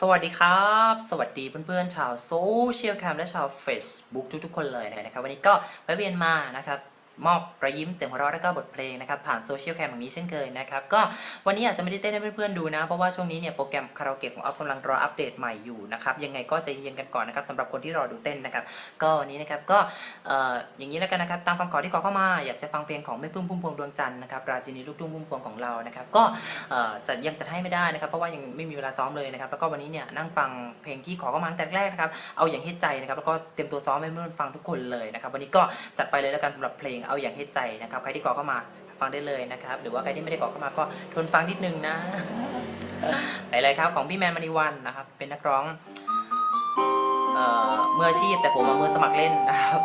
สวัสดีครับ สวัสดีเพื่อนๆชาวโซเชียลแคมและชาว Facebook ทุกๆ คนเลยนะครับ วันนี้ก็ไปเวียนมานะครับ มอบรอยยิ้มเสียงหัวเราะและก็บทเพลงนะครับผ่านโซเชียลแคมแบบนี้เช่นเคยนะครับก็วันนี้อาจจะไม่ได้เต้นให้เพื่อนๆดูนะ เพราะว่าช่วงนี้เนี่ยโปรแกรมคาราโอเกะของออฟกำลังรออัปเดตใหม่อยู่นะครับยังไงก็ใจเย็นกันก่อนนะครับสำหรับคนที่รอดูเต้นนะครับก็วันนี้นะครับก็อย่างนี้แล้วกันนะครับตามคำขอที่ขอเข้ามาอยากจะฟังเพลงของแม่พึ่งพุ่มพวงดวงจันทร์นะครับราชินีลูกทุ่งพุ่มพวงของเรานะครับก็จะยังจะให้ไม่ได้นะครับเพราะว่ายังไม่มีเวลาซ้อมเลยนะครับแล้วก็วันนี้เนี่ยนั่งฟังเพลงที่ขอเข้ามาตั้งแต่แรกนะครับเอาอย่างให้ใจนะครับแล้วก็เตรียมตัวซ้อมให้เพื่อนฟังทุกคนเลยนะครับวันนี้ก็จัดไปเลยแล้วกันสำหรับเพลงเอาอย่างให้ใจนะครับ ใครที่ขอเข้ามาฟังได้เลยนะครับ หรือว่าใครที่ไม่ได้ขอเข้ามาก็ทนฟังนิดนึงนะ ไปเลยครับของพี่แมนมณีวันนะครับ เป็นนักร้องเอ่อมืออาชีพแต่ผมมามือสมัครเล่นนะครับ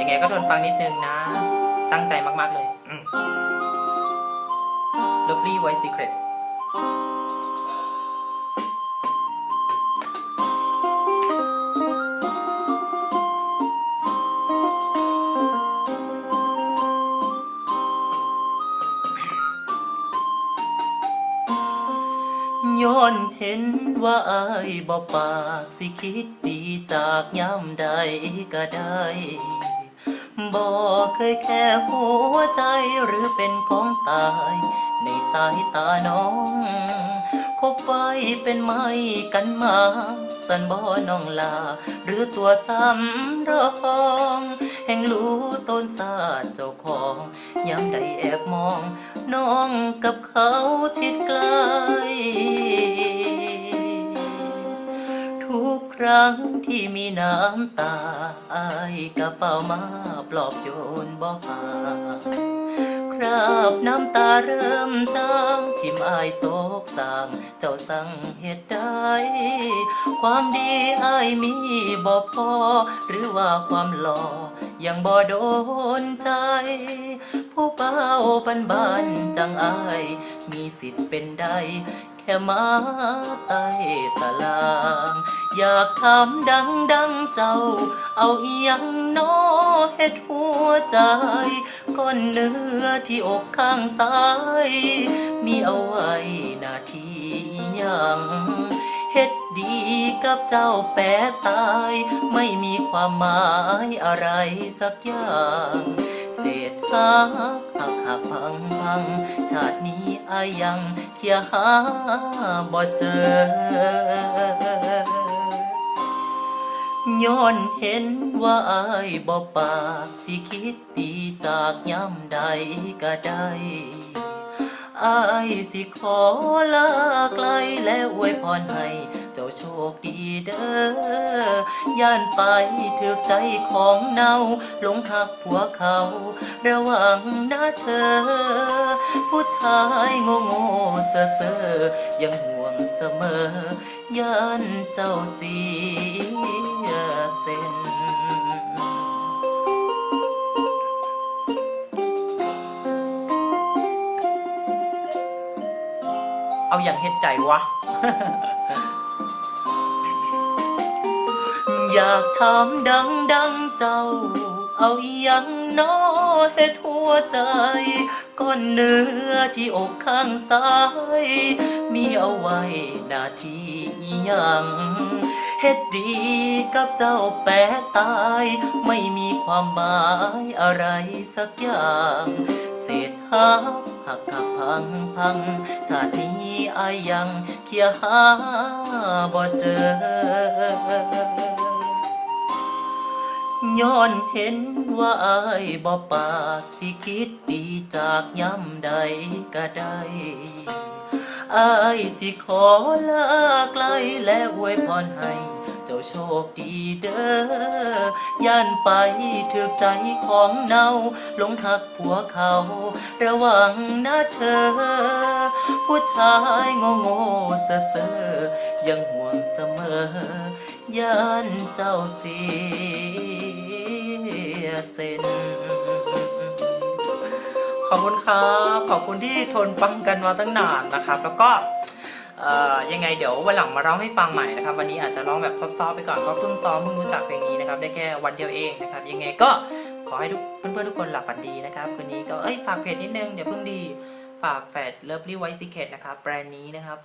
ยังไงก็ทนฟังนิดนึงนะ ตั้งใจมากๆเลย Lovely White Secret เห็นว่าอายบ่ปากสิคิดดีจากย้ำใดก็ได้บ่เคยแค่หัวใจหรือเป็นของตาย ในสายตาน้องคบไว้เป็นไม้กันมา สันบ่น้องลา หรือตัวซ้ำรองแห่งรู้ต้นสาดเจ้าของย้ำใดแอบมอง น้องกับเขาชิดไกล ครั้งที่มีน้ำตาอายกระเป๋ามาปลอบโยนบ่หาคราบน้ำตาเริ่มจางทิมอายตกสางเจ้าสั่งเหตุใดความดีอายมีบ่พอ หรือว่าความหล่อยังบ่โดนใจ ผู้เป้าบันบานจังอาย มีสิทธิ์เป็นได้ ค่มาใต้ตาราง อยากทำดังดังเจ้า เอาอียังน้อเฮ็ดหัวใจก้อนเนื้อที่อกข้างซ้าย มีเอาไว้นาที่อีหยังเฮ็ดดีกับเจ้าแปะตาย ไม่มีความหมายอะไรสักอย่าง เศษหักหักหักพังพังชาตินี้ อายังเคียหาบ่เจอย้อนเห็นว่าอายบ่ปากสิคิดดีจากย้ำใดก็ได้อายสิขอลาไกลและอวยพรให้ โชคดีเด้อย่านไปถึกใจของเนาหลงหักผัวเขา ระวังนะเธอ ผู้ชายโง่โง่เซ่อเซ่อยังห่วงเสมอย่านเจ้าเสียเส้นเอาอย่างเฮ็ดใจวะ อยากถามดังดังเจ้า เอาอยังน้อเฮ็ดหัวใจ ก้อนเนื้อที่อกข้างซ้าย มีเอาไว้หน้าที่อียังเฮ็ดดีกับเจ้าแปะตาย ไม่มีความหมายอะไรสักอย่าง เศษหักหักหักพังพัง ชาตินี้อายยังเคียหาบ่เจอ ย้อนเห็นว่าอายบ่ปากสิคิดดีจากย้ำใดก็ได้อายสิขอลาไกลและอวยพรให้ เจ้าโชคดีเด้อย่านไปถึกใจของเนาหลงหักผัวเขา ระวังนะเธอ ผู้ชายโง่โง่เซ่อเซ่อยังห่วงเสมอย่านเจ้าเสียเส้นขอบคุณครับ ขอบคุณที่ทนฟังกันมาตั้งนานนะครับ แล้วก็ เอ่อยังไงเดี๋ยววันหลังมาร้องให้ฟังใหม่นะครับ วันนี้อาจจะร้องแบบซอฟๆไปก่อนเพราะเพิ่งซ้อมเพิ่งรู้จักเพลงนี้นะครับได้แค่วันเดียวเองนะครับ ยังไงก็ขอให้ทุกเพื่อนๆทุกคนหลับฝันดีนะครับคืนนี้ก็เอ้ยฝากเพจนิดนึงเดี๋ยวเพิ่งดีฝากแฟดเลิฟลี่ไวท์ซีเคทนะครับแบรนด์นี้นะครับ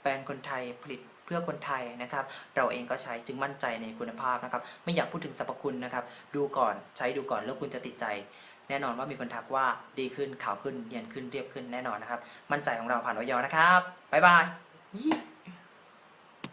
แบรนด์คนไทยผลิตเพื่อพื่อคนไทยนะครับ เราเองก็ใช้จึงมั่นใจในคุณภาพนะครับ ไม่อยากพูดถึงสรรพคุณนะครับ ดูก่อนใช้ดูก่อนแล้วคุณจะติดใจ แน่นอนว่ามีคนทักว่าดีขึ้นขาวขึ้นเนียนขึ้นเรียบขึ้นแน่นอนนะครับ มั่นใจของเราผ่านวอยนะครับบ๊ายบาย